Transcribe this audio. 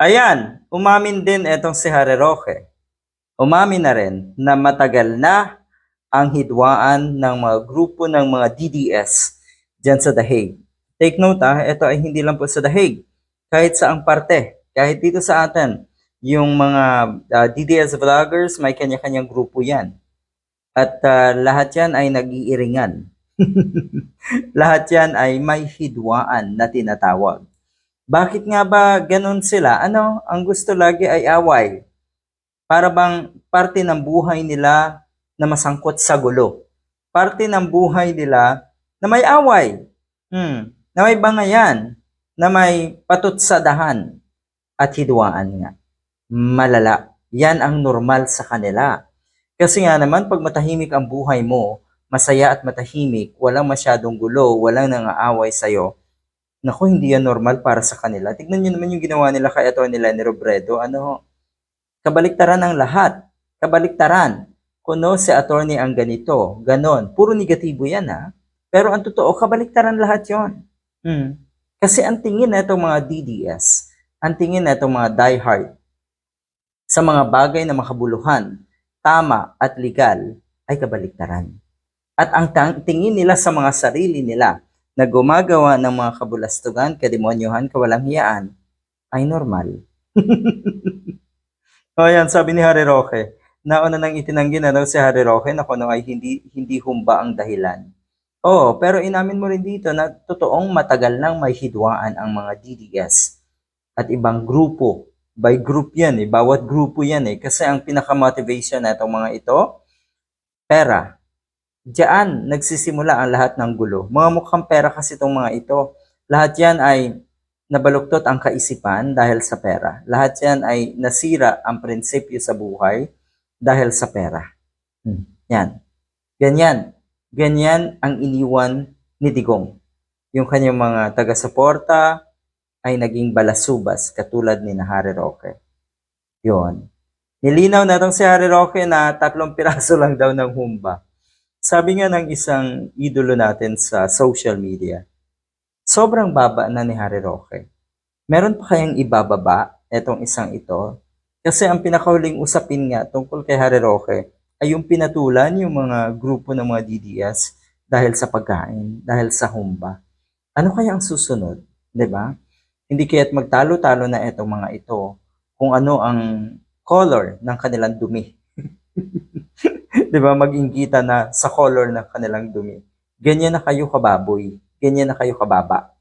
Ayan, umamin din etong si Harry Roque. Umamin na rin na matagal na ang hidwaan ng mga grupo ng mga DDS dyan sa The Hague. Take note ah, ito ay hindi lang po sa The Hague. Kahit sa ang parte, kahit dito sa atin, yung mga ah, DDS vloggers, may kanya-kanyang grupo yan. At ah, lahat yan ay nag-iiringan. lahat yan ay may hidwaan na tinatawag. Bakit nga ba ganun sila? Ano, ang gusto lagi ay away. Para bang parte ng buhay nila na masangkot sa gulo. Parte ng buhay nila na may away. Hmm, na may bangayan, na may patutsadahan at hidwaan nga. Malala. Yan ang normal sa kanila. Kasi nga naman, pag matahimik ang buhay mo, masaya at matahimik, walang masyadong gulo, walang nangaaway sa'yo, Naku, hindi yan normal para sa kanila. Tignan nyo naman yung ginawa nila kay Atty. Lenny Robredo. Ano, kabaliktaran ang lahat. Kabaliktaran. Kuno si attorney ang ganito, ganon. Puro negatibo yan ha. Pero ang totoo, kabaliktaran lahat yon. Hmm. Kasi ang tingin na itong mga DDS, ang tingin na itong mga diehard sa mga bagay na makabuluhan, tama at legal, ay kabaliktaran. At ang tingin nila sa mga sarili nila na gumagawa ng mga kabulastugan, kademonyohan, kawalang hiyaan, ay normal. o yan, sabi ni Harry Roque, nauna nang itinanggi na daw si Harry Roque na kuno ay hindi, hindi humba ang dahilan. Oo, pero inamin mo rin dito na totoong matagal nang may hidwaan ang mga DDS at ibang grupo. By group yan eh, bawat grupo yan eh. Kasi ang pinaka-motivation na itong mga ito, pera. Diyan nagsisimula ang lahat ng gulo. Mga mukhang pera kasi itong mga ito. Lahat yan ay nabaluktot ang kaisipan dahil sa pera. Lahat yan ay nasira ang prinsipyo sa buhay dahil sa pera. Hmm. Yan. Ganyan. Ganyan ang iniwan ni Digong. Yung kanyang mga taga-suporta ay naging balasubas katulad ni Harry Roque. Yon. Nilinaw na si Harry Roque na tatlong piraso lang daw ng humba. Sabi nga ng isang idolo natin sa social media, sobrang baba na ni Harry Roque. Meron pa kayang ibababa etong isang ito? Kasi ang pinakahuling usapin nga tungkol kay Harry Roque ay yung pinatulan yung mga grupo ng mga DDS dahil sa pagkain, dahil sa humba. Ano kaya ang susunod? ba? Hindi kaya't magtalo-talo na itong mga ito kung ano ang color ng kanilang dumi. 'Di ba? Mag-ingkita na sa color ng kanilang dumi. Ganyan na kayo kababoy. Ganyan na kayo kababa.